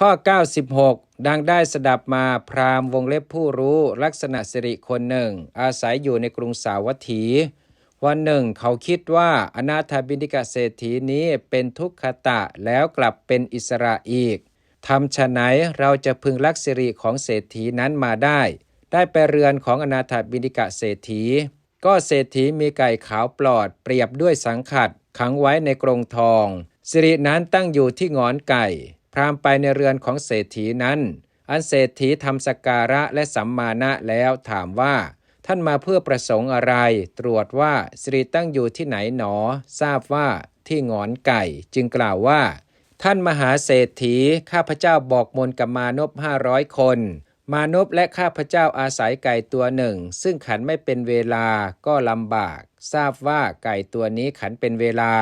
ข้อ 96 ดังได้สดับมาพราหมณ์วงเล็บผู้รู้ลักษณะสิริคนหนึ่ง อาศัยอยู่ในกรุงสาวัตถี วันหนึ่งเขาคิดว่าอนาถบิณฑิกาเศรษฐีนี้เป็นทุกขตะแล้วกลับเป็นอิสระอีกทำฉะไหนเราจะพึงลักสิริของเศรษฐีนั้นมาได้ ได้ไปเรือนของอนาถบิณฑิกเศรษฐี ก็เศรษฐีมีไก่ขาวปลอดเปรียบด้วยสังขัดขังไว้ในกรงทองสิรินั้นตั้งอยู่ที่งอนไก่ พรามไปในเรือนของเศรษฐีนั้น อันเศรษฐีทำสการะและสัมมาณะแล้วถามว่า ท่านมาเพื่อประสงค์อะไร ตรวจว่าสิริตั้งอยู่ที่ไหนหนอ ทราบว่าที่งอนไก่จึงกล่าวว่า ท่านมหาเศรษฐีข้าพเจ้าบอกมนกับมานพห้าร้อยคน มานพและข้าพเจ้าอาศัยไก่ตัวหนึ่ง ซึ่งขันไม่เป็นเวลาก็ลำบาก ทราบว่าไก่ตัวนี้ขันเป็นเวลา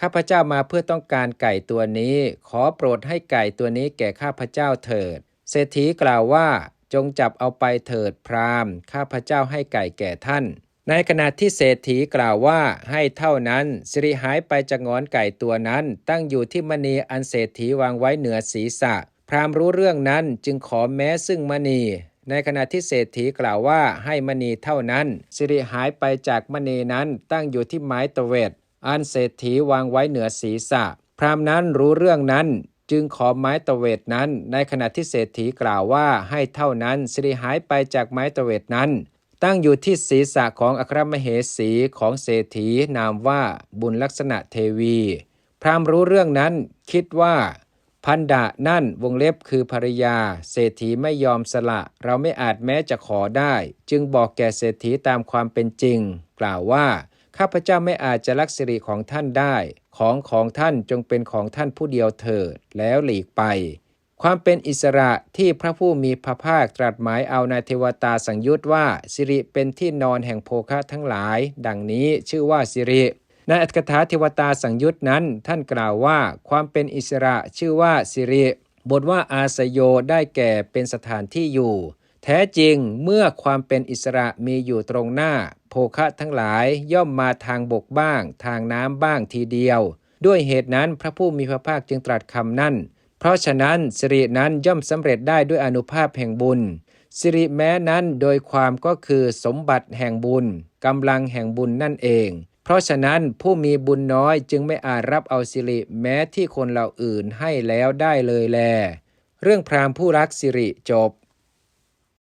ข้าพเจ้ามาเพื่อต้องการไก่ตัวนี้ ขอโปรดให้ไก่ตัวนี้แก่ข้าพเจ้าเถิด เศรษฐีกล่าวว่า จงจับเอาไปเถิดพราหมณ์ ข้าพเจ้าให้ไก่แก่ท่าน ในขณะที่เศรษฐีกล่าวว่าให้เท่านั้น สิริหายไปจากงอนไก่ตัวนั้น ตั้งอยู่ที่มณีอันเศรษฐีวางไว้เหนือศีรษะ พราหมณ์รู้เรื่องนั้นจึงขอแม้ซึ่งมณีในขณะที่เศรษฐีกล่าวว่าให้มณีเท่านั้น สิริหายไปจากมณีนั้นตั้งอยู่ที่ไม้ตะเวท อันเศรษฐีวางไว้เหนือศีรษะ พราหมณ์นั้นรู้เรื่องนั้นจึงขอไม้ตะเวทนั้น ในขณะที่เศรษฐีกล่าวว่าให้เท่านั้นสิริหายไปจากไม้ตะเวทนั้น ตั้งอยู่ที่ศีรษะของอัครมเหสีของเศรษฐีนามว่าบุญลักษณะเทวี พราหมณ์รู้เรื่องนั้นคิดว่า พันดะนั่นวงเล็บคือภรรยา เศรษฐีไม่ยอมสละ เราไม่อาจแม้จะขอได้ จึงบอกแก่เศรษฐีตามความเป็นจริง กล่าวว่า ข้าพเจ้าไม่อาจจะลักสิริของท่านได้ ของของท่านจงเป็นของท่านผู้เดียวเถิดแล้วหลีกไป ความเป็นอิสระที่พระผู้มีพระภาคตรัสหมายเอาในเทวตาสังยุตว่า สิริเป็นที่นอนแห่งโภคะทั้งหลาย ดังนี้ชื่อว่าสิริในอัตถกถาเทวตาสังยุตนั้น ท่านกล่าวว่า ความเป็นอิสระชื่อว่าสิริบทว่าอาสยโยได้แก่เป็นสถานที่อยู่ แท้จริงเมื่อความเป็นอิสระมีอยู่ตรงหน้า โภคะทั้งหลายย่อมมาทางบกบ้าง ทางน้ำบ้างทีเดียว ด้วยเหตุนั้นพระผู้มีพระภาคจึงตรัสคำนั้น เพราะฉะนั้นสิรินั้นย่อมสำเร็จได้ด้วยอนุภาพแห่งบุญสิริแม้นั้นโดยความก็คือสมบัติแห่งบุญกำลังแห่งบุญนั่นเอง เพราะฉะนั้นผู้มีบุญน้อยจึงไม่อาจรับเอาสิริแม้ที่คนเหล่าอื่นให้แล้วได้เลยแล เรื่องพราหมณ์ผู้รักสิริจบ